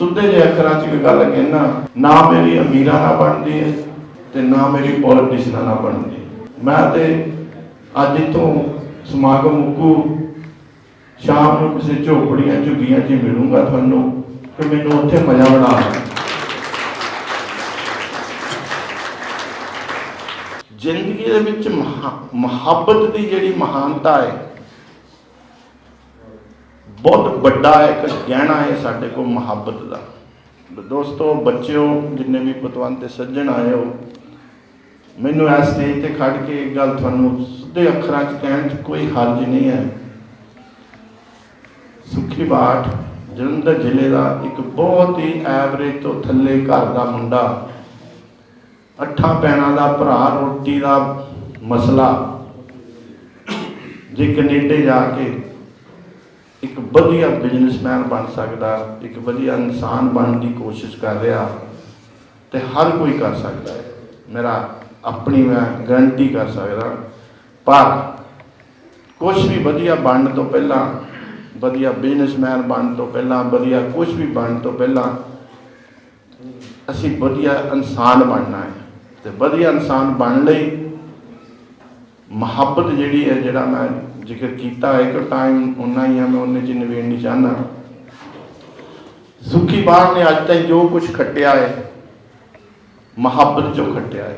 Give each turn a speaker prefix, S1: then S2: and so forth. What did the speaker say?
S1: ਸੁੱਧੇ ਜਿਹੇ ਅੱਖਰਾਂ 'ਚ ਇੱਕ ਗੱਲ ਕਹਿਣਾ ਨਾ ਮੇਰੀ ਅਮੀਰਾਂ ਨਾਲ ਬਣਦੀ ਹੈ ਤੇ ਨਾ ਮੇਰੀ ਪੋਲੀਟੀਸ਼ਨਾਂ ਨਾਲ ਬਣਦੀ ਮੈਂ ਤੇ ਅੱਜ ਇਥੋਂ ਸਮਾਗਮ ਮੁੱਕੂ, ਸ਼ਾਮ ਨੂੰ ਕਿਸੇ ਝੋਪੜੀਆਂ ਝੁੱਗੀਆਂ 'ਚ ਹੀ ਮਿਲੂੰਗਾ ਤੁਹਾਨੂੰ ਕਿ ਮੈਨੂੰ ਉੱਥੇ ਮਜ਼ਾ ਬਣਾ ਆਇਆ। ਜ਼ਿੰਦਗੀ ਦੇ ਵਿੱਚ ਮਹਾ- ਮੁਹੱਬਤ ਦੀ ਜਿਹੜੀ ਮਹਾਨਤਾ ਹੈ ਬਹੁਤ ਵੱਡਾ ਇੱਕ ਗਹਿਣਾ ਹੈ ਸਾਡੇ ਕੋਲ ਮੁਹੱਬਤ ਦਾ। ਦੋਸਤੋ, ਬੱਚਿਓ, ਜਿੰਨੇ ਵੀ ਪਤਵੰਤ ਤੇ ਸੱਜਣ ਆਏ ਹੋ, ਮੈਨੂੰ ਇਸ ਸਟੇਜ ਤੇ ਖੜ ਕੇ ਇੱਕ ਗੱਲ ਤੁਹਾਨੂੰ ਸਿੱਧੇ ਅੱਖਰਾਂ 'ਚ ਕਹਿਣ 'ਚ ਕੋਈ ਹਰਜ ਨਹੀਂ ਹੈ। ਸੁਖੀ ਬਾਠ, ਜਲੰਧਰ ਜ਼ਿਲ੍ਹੇ ਦਾ ਇੱਕ ਬਹੁਤ ਹੀ ਐਵਰੇਜ ਤੋਂ ਥੱਲੇ ਘਰ ਦਾ ਮੁੰਡਾ। ਅੱਠਾਂ ਪੈਣਾ ਦਾ ਭਰਾ, ਰੋਟੀ ਦਾ ਮਸਲਾ। ਜੇ ਕੈਨੇਡਾ ਜਾ ਕੇ ਇੱਕ ਵਧੀਆ ਬਿਜ਼ਨਸਮੈਨ ਬਣ ਸਕਦਾ, ਇੱਕ ਵਧੀਆ ਇਨਸਾਨ ਬਣਨ ਦੀ ਕੋਸ਼ਿਸ਼ ਕਰ ਰਿਹਾ ਤੇ ਹਰ ਕੋਈ ਕਰ ਸਕਦਾ ਹੈ। ਮੇਰਾ ਆਪਣੀ ਮੈਂ ਗਰੰਟੀ ਕਰ ਸਕਦਾ। ਪਰ ਕੁਝ ਵੀ ਵਧੀਆ ਬਣਨ ਤੋਂ ਪਹਿਲਾਂ, ਵਧੀਆ ਬਿਜ਼ਨਸਮੈਨ ਬਣਨ ਤੋਂ ਪਹਿਲਾਂ, ਵਧੀਆ ਕੁਝ ਵੀ ਬਣਨ ਤੋਂ ਪਹਿਲਾਂ ਅਸੀਂ ਵਧੀਆ ਇਨਸਾਨ ਬਣਨਾ ਹੈ। ਤੇ ਵਧੀਆ ਇਨਸਾਨ ਬਣਨ ਲਈ ਮੁਹੱਬਤ ਜਿਹੜੀ ਹੈ, ਜਿਹੜਾ ਮੈਂ ਜ਼ਿਕਰ ਕੀਤਾ ਹੈ ਕਿ ਟਾਈਮ ਉਹਨਾਂ ਹੀ ਆ, ਮੈਂ ਉਹਨੇ ਚ ਨਿਵੇੜ ਨਹੀਂ ਚਾਹਨਾ ਸੁਖੀ ਬਾਣ ਨੇ ਅੱਜ ਤੱਕ ਜੋ ਕੁਝ ਖੱਟਿਆ ਹੈ, ਮੁਹੱਬਤ ਚੋਂ ਖੱਟਿਆ ਹੈ।